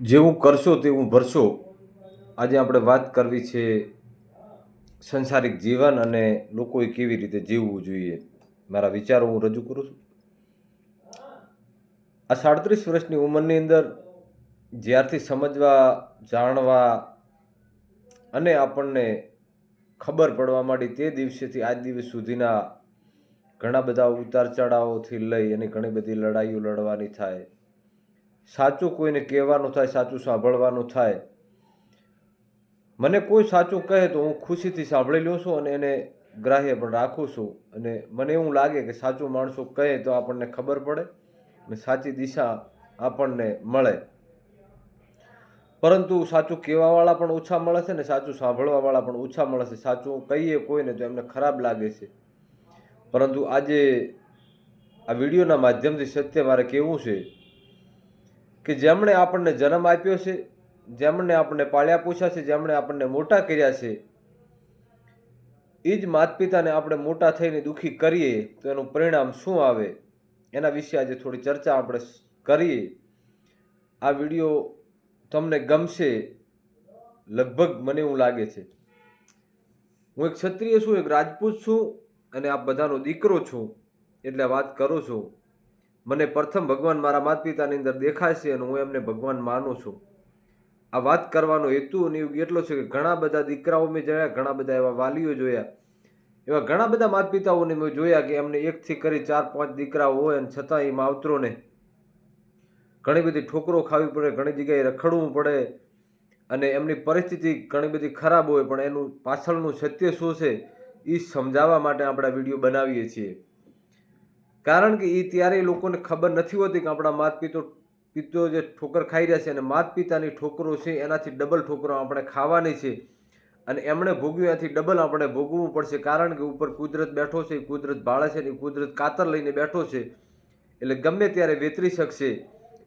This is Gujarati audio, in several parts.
જેવું કરશો તેવું ભરશો. આજે આપણે વાત કરવી છે સંસારિક જીવન અને લોકોએ કેવી રીતે જીવવું જોઈએ. મારા વિચારો હું રજૂ કરું છું. આ સાડત્રીસ વર્ષની ઉંમરની અંદર જ્યારથી સમજવા, જાણવા અને આપણને ખબર પડવા માંડી તે દિવસેથી આજ દિવસ સુધીના ઘણા બધા ઉતાર ચઢાવોથી લઈ અને ઘણી બધી લડાઈઓ લડવાની થાય. સાચું કોઈને કહેવાનું થાય, સાચું સાંભળવાનું થાય. મને કોઈ સાચું કહે તો હું ખુશીથી સાંભળી લઉં છું અને એને ગ્રાહ્ય પણ રાખું છું. અને મને એવું લાગે કે સાચું માણસો કહે તો આપણને ખબર પડે અને સાચી દિશા આપણને મળે. પરંતુ સાચું કહેવાવાળા પણ ઓછા મળે છે ને સાચું સાંભળવાવાળા પણ ઓછા મળે છે. સાચું કહીએ કોઈને તો એમને ખરાબ લાગે છે. પરંતુ આજે આ વિડીયોના માધ્યમથી સત્ય મારે કહેવું છે કે જેમણે આપણને જન્મ આપ્યો છે, જેમણે આપણને પાળ્યા પૂછ્યા છે, જેમણે આપણને મોટા કર્યા છે એ જ માતા પિતાને આપણે મોટા થઈને દુઃખી કરીએ, તો એનું પરિણામ શું આવે? એના વિશે આજે થોડી ચર્ચા આપણે કરીએ. આ વીડિયો તમને ગમશે, લગભગ મને એવું લાગે છે. હું એક ક્ષત્રિય છું, એક રાજપૂત છું, અને આ બધાનો દીકરો છું, એટલે વાત કરું છું. મને પ્રથમ ભગવાન મારા માતા પિતાની અંદર દેખાય છે અને હું એમને ભગવાન માનું છું. આ વાત કરવાનો હેતુ અને યુગ એટલો છે કે ઘણા બધા દીકરાઓ મેં જોયા, ઘણા બધા એવા વાલીઓ જોયા. એવા ઘણા બધા માતા પિતાઓને મેં જોયા કે એમને એકથી કરી ચાર, પાંચ દીકરાઓ હોય અને છતાં એ માવતરોને ઘણી બધી ઠોકરો ખાવી પડે, ઘણી જગ્યાએ રખડવું પડે અને એમની પરિસ્થિતિ ઘણી બધી ખરાબ હોય, પણ એનું પાછળનું સત્ય શું છે એ સમજાવવા માટે આપણે આ વીડિયો બનાવીએ છીએ. કારણ કે એ ત્યારે લોકોને ખબર નથી હોતી કે આપણા માત પિતો પિતો જે ઠોકર ખાઈ રહ્યા છે અને માત પિતાની ઠોકરો છે, એનાથી ડબલ ઠોકરો આપણે ખાવાની છે. અને એમણે ભોગવ્યું એનાથી ડબલ આપણે ભોગવવું પડશે કારણ કે ઉપર કુદરત બેઠો છે, કુદરત ભાળે છે ને કુદરત કાતર લઈને બેઠો છે. એટલે ગમે ત્યારે વેતરી શકશે.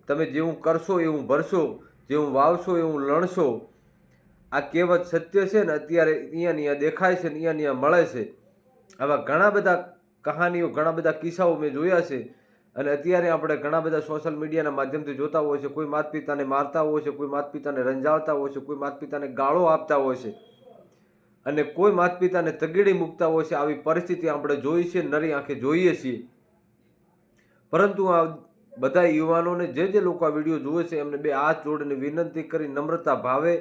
તમે જેવું કરશો, એવું ભરશો, જેવું વાવશો, એવું લણશો, આ કહેવત સત્ય છે ને અત્યારે અહીંયા અહીંયા દેખાય છે ને અહીંયા ત્યાં મળે છે. આવા ઘણા બધા કહાનીઓ ઘણા બધા કિસ્સાઓ મેં જોયા છે અને અત્યારે આપણે ઘણા બધા સોશિયલ મીડિયાના માધ્યમથી જોતા હોય છે. કોઈ માત પિતાને મારતા હોય છે, કોઈ માત પિતાને રંજાવતા હોય છે, કોઈ માત પિતાને ગાળો આપતા હોય છે અને કોઈ માત પિતાને તગીડી મૂકતા હોય છે. આવી પરિસ્થિતિ આપણે જોઈ છે, નરી આંખે જોઈએ છીએ. પરંતુ આ બધા યુવાનોને જે જે લોકો આ વીડિયો જુએ છે, એમને બે હાથ જોડીને વિનંતી કરી નમ્રતા ભાવે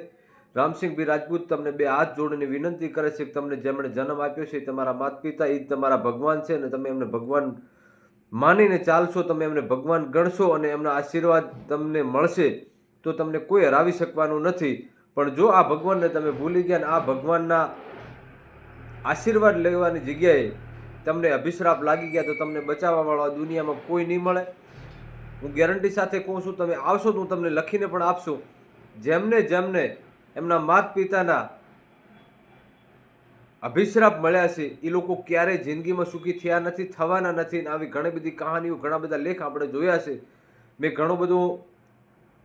રામસિંહભાઈ રાજપૂત તમને બે હાથ જોડીને વિનંતી કરે છે કે તમને જેમણે જન્મ આપ્યો છે તમારા માતા પિતા એ તમારા ભગવાન છે અને તમે એમને ભગવાન માનીને ચાલશો, તમે એમને ભગવાન ગણશો અને એમના આશીર્વાદ તમને મળશે, તો તમને કોઈ હરાવી શકવાનું નથી. પણ જો આ ભગવાનને તમે ભૂલી ગયા ને આ ભગવાનના આશીર્વાદ લેવાની જગ્યાએ તમને અભિશ્રાપ લાગી ગયા તો તમને બચાવવાવાળો દુનિયામાં કોઈ નહીં મળે. હું ગેરંટી સાથે કહું છું, તમે આવશો તો હું તમને લખીને પણ આપશું. જેમને જેમને એમના માત પિતાના અભિશ્રાપ મળ્યા છે. એ લોકો ક્યારેય જિંદગીમાં સુખી થયા નથી, થવાના નથી આવી ઘણી બધી કહાનીઓ, ઘણા બધા લેખ આપણે જોયા છે. મેં ઘણું બધું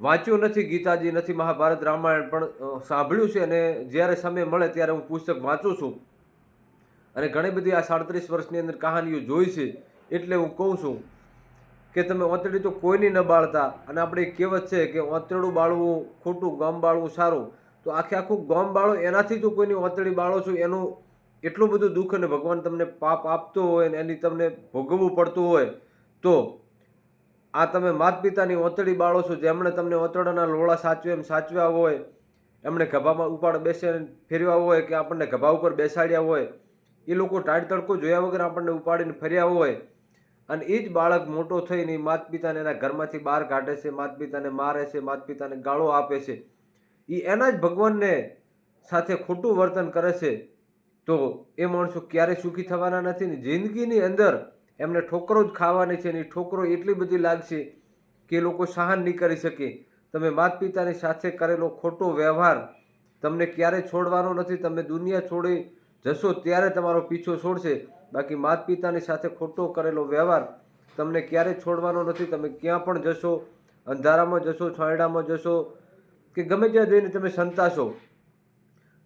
વાંચ્યું નથી, ગીતાજી નથી, મહાભારત, રામાયણ, પણ સાંભળ્યું છે અને જ્યારે સમય મળે ત્યારે હું પુસ્તક વાંચું છું. અને ઘણી બધી આ સાડત્રીસ વર્ષની અંદર કહાનીઓ જોઈ છે, એટલે હું કહું છું કે તમે ઓતડી તો કોઈની ન બાળતા અને આપણે કહેવત છે કે ઓતડું બાળવું ખોટું, ગમ બાળવું સારું. તો આખે આખું ગામ બાળો, એનાથી જો કોઈની ઓતડી બાળો છો, એનું એટલું બધું દુઃખ અને ભગવાન તમને પાપ આપતો હોય ને એની તમને ભોગવવું પડતું હોય, તો આ તમે માત પિતાની ઓતળી બાળો છો, જેમણે તમને ઓતડાના લોળા સાચવે એમ સાચવ્યા હોય, એમણે ગભામાં ઉપાડ બેસે ફેરવ્યા હોય કે આપણને ગભા ઉપર બેસાડ્યા હોય, એ લોકો ટાઢ તડકો જોયા વગર આપણને ઉપાડીને ફર્યા હોય, અને એ જ બાળક મોટો થઈને માત પિતાને એના ઘરમાંથી બહાર કાઢે છે માત પિતાને મારે છે માત પિતાને ગાળો આપે છે. એ એના જ ભગવાનને સાથે ખોટું વર્તન કરે છે, તો એ માણસો ક્યારેય સુખી થવાના નથી ને જિંદગીની અંદર એમને ઠોકરો જ ખાવાની છે ને ઠોકરો એટલી બધી લાગશે કે એ લોકો સહન નહીં કરી શકે. તમે માત પિતાની સાથે કરેલો ખોટો વ્યવહાર તમને ક્યારે છોડવાનો નથી, તમે દુનિયા છોડી જશો ત્યારે તમારો પીછો છોડશે. બાકી માત પિતાની સાથે ખોટો કરેલો વ્યવહાર તમને ક્યારે છોડવાનો નથી, તમે ક્યાં પણ જશો, અંધારામાં જશો, છાંયડામાં જશો કે ગમે ત્યાં જઈને તમે સંતાશો,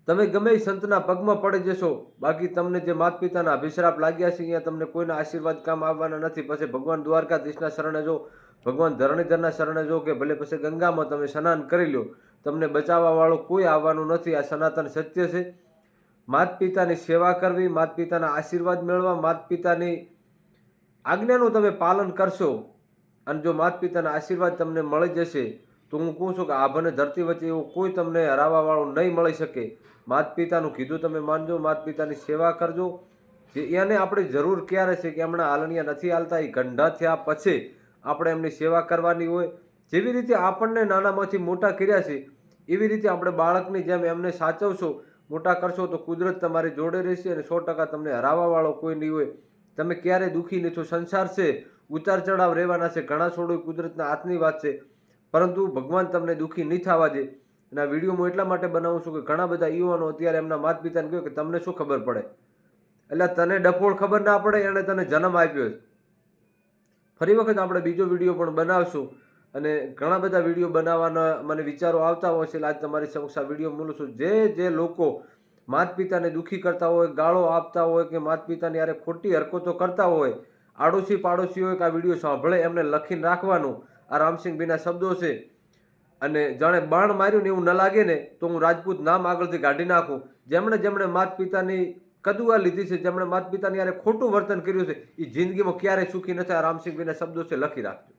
તમે ગમે સંતના પગમાં પડી જશો, બાકી તમને જે માત પિતાના અભિશ્રાપ લાગ્યા છે, અહીંયા તમને કોઈના આશીર્વાદ કામ આવવાના નથી. પછી ભગવાન દ્વારકાધીશના શરણે જો, ભગવાન ધરણીધરના શરણે જો કે ભલે પછી ગંગામાં તમે સ્નાન કરી લો તમને બચાવવાવાળો કોઈ આવવાનું નથી. આ સનાતન સત્ય છે. માત પિતાની સેવા કરવી માત પિતાના આશીર્વાદ મેળવવા માત પિતાની આજ્ઞાનું તમે પાલન કરશો. અને જો માત પિતાના આશીર્વાદ તમને મળી જશે તો હું કહું છું કે આભને ધરતી વચ્ચે એવું કોઈ તમને હરાવવાવાળો નહીં મળી શકે. માતા પિતાનું કીધું તમે માનજો માતા પિતાની સેવા કરજો. જે એને આપણે જરૂર ક્યારે છે કે હમણાં આલણિયા નથી હાલતા, એ ગંઢા થયા પછી આપણે એમની સેવા કરવાની હોય. જેવી રીતે આપણને નાનામાંથી મોટા કર્યા છે, એવી રીતે આપણે બાળકની જેમ એમને સાચવશો, મોટા કરશો તો કુદરત તમારી જોડે રહેશે અને સો ટકા તમને હરાવવાવાળો કોઈ નહીં હોય. તમે ક્યારે દુઃખી નહીં છો સંસાર છે, ઉતાર ચઢાવ રહેવાના છે. ઘણા છોડો કુદરતના હાથની વાત છે. પરંતુ ભગવાન તમને દુઃખી નહીં થવા દે. અને આ વીડિયો હું એટલા માટે બનાવું છું કે ઘણા બધા યુવાનો અત્યારે એમના માતા પિતાને કહ્યું કે તમને શું ખબર પડે? એટલે તને ડફોળ ખબર ના પડે એણે તને જન્મ આપ્યો ફરી વખત આપણે બીજો વીડિયો પણ બનાવશું અને ઘણા બધા વીડિયો બનાવવાના મને વિચારો આવતા હોય છે. આજ તમારી સમક્ષ આ વીડિયો મૂલું છું. જે જે લોકો માત પિતાને દુઃખી કરતા હોય, ગાળો આપતા હોય કે માત પિતાની યારે ખોટી હરકતો કરતા હોય આડોશી પાડોશી હોય કે આ વીડિયો સાંભળે, એમને લખીને રાખવાનું. આ રામસિંહભાઈના શબ્દો છે. અને જાણે બાણ માર્યું ને એવું ન લાગે ને, તો હું રાજપૂત નામ આગળથી કાઢી નાખું. જેમણે જેમણે માત પિતાની કદુઆ લીધી છે, જેમણે માત પિતાની યારે ખોટું વર્તન કર્યું છે એ જિંદગીમાં ક્યારેય સુખી નથી આ રામસિંહભાઈના શબ્દો છે, લખી રાખજો.